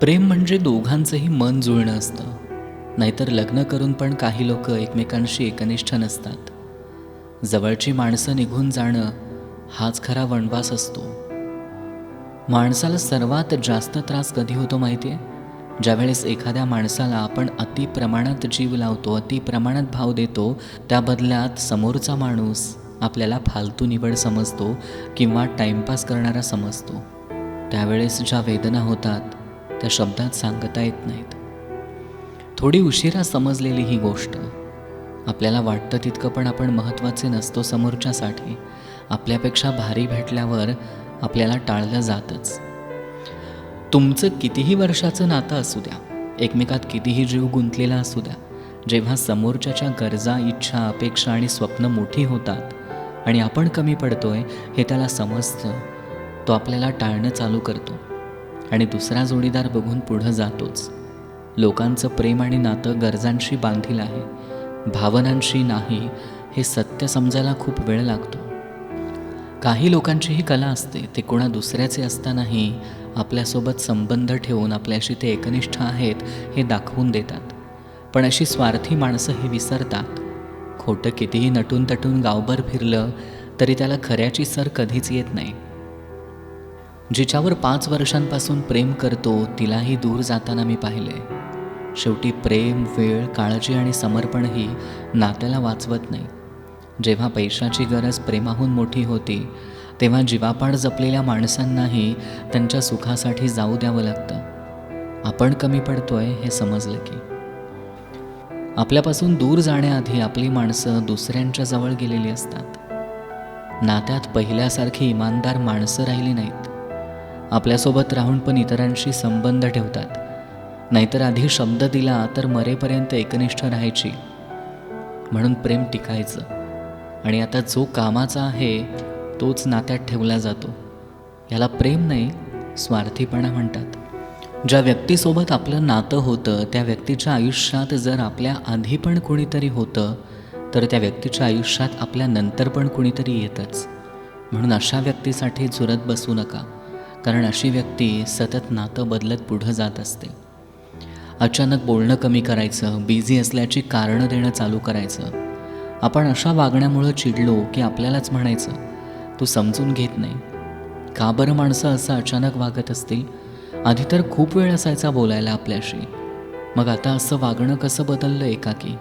प्रेम म्हणजे दोघांचंही मन जुळणं असतं. नाहीतर लग्न करून पण काही लोक एकमेकांशी एकनिष्ठ नसतात. जवळची माणसं निघून जाणं हाच खरा वनवास असतो. माणसाला सर्वात जास्त त्रास कधी होतो माहिती आहे ज्यावेळेस एखाद्या माणसाला आपण अति प्रमाणात जीव लावतो अति प्रमाणात भाव देतो त्या बदल्यात समोरचा माणूस आपल्याला फालतू निवड समजतो किंवा टाईमपास करणारा समजतो. त्यावेळेस ज्या वेदना होतात त्या शब्दात सांगता येत नाहीत. थोडी उशिरा समजलेली ही गोष्ट आपल्याला वाटतं तितकं पण आपण महत्त्वाचे नसतो समोरच्यासाठी आपल्यापेक्षा भारी भेटल्यावर आपल्याला टाळलं जातच. तुमचं कितीही वर्षाचं नातं असू द्या एकमेकात कितीही जीव गुंतलेला असू द्या जेव्हा समोरच्याच्या गरजा इच्छा अपेक्षा आणि स्वप्न मोठी होतात आणि आपण कमी पडतोय हे त्याला समजतं तो आपल्याला टाळणं चालू करतो. आणि दुसरा जोडीदार बघून पुढं जातोच. लोकांचं प्रेम आणि नातं गरजांशी बांधील आहे. भावनांशी नाही हे सत्य समजायला खूप वेळ लागतो. काही लोकांची ही कला असते ते कोणा दुसऱ्याचे असतानाही आपल्यासोबत संबंध ठेवून आपल्याशी ते एकनिष्ठ आहेत हे दाखवून देतात. पण अशी स्वार्थी माणसं हे विसरतात. खोटं कितीही नटून तटून गावभर फिरलं तरी त्याला खऱ्याची सर कधीच येत नाही. जिच्यावर पाच वर्षांपासून प्रेम करतो तिलाही दूर जाताना मी पाहिले. शेवटी प्रेम वेळ काळजी आणि समर्पणही नात्याला वाचवत नाही. जेव्हा पैशाची गरज प्रेमाहून मोठी होती तेव्हा जीवापाड जपलेल्या माणसांनाही त्यांच्या सुखासाठी जाऊ द्यावं लागतं. आपण कमी पडतोय हे समजलं की. आपल्यापासून दूर जाण्याआधी आपली माणसं दुसऱ्यांच्या जवळ गेलेली असतात. नात्यात पहिल्यासारखी इमानदार माणसं राहिली नाहीत. आपल्यासोबत राहून पण इतरांशी संबंध ठेवतात. नाहीतर आधी शब्द दिला तर मरेपर्यंत एकनिष्ठ राहायची. म्हणून प्रेम टिकायचं. आणि आता जो कामाचा आहे तोच नात्यात ठेवला जातो. याला प्रेम नाही स्वार्थीपणा म्हणतात. ज्या व्यक्तीसोबत आपलं नातं होतं त्या व्यक्तीच्या आयुष्यात जर आपल्या आधी पण कोणीतरी होतं तर त्या व्यक्तीच्या आयुष्यात आपल्या नंतर पण कोणीतरी येतच. म्हणून अशा व्यक्तीसाठी झुरत बसू नका. कारण अशी व्यक्ती सतत नातं बदलत पुढं जात असते. अचानक बोलणं कमी करायचं बिझी असल्याची कारणं देणं चालू करायचं. आपण अशा वागण्यामुळं चिडलो की आपल्यालाच म्हणायचं तू समजून घेत नाही. का बरं माणसं असं अचानक वागत असतील? आधी तर खूप वेळ असायचा बोलायला आपल्याशी. मग आता असं वागणं कसं बदललं एकाकी?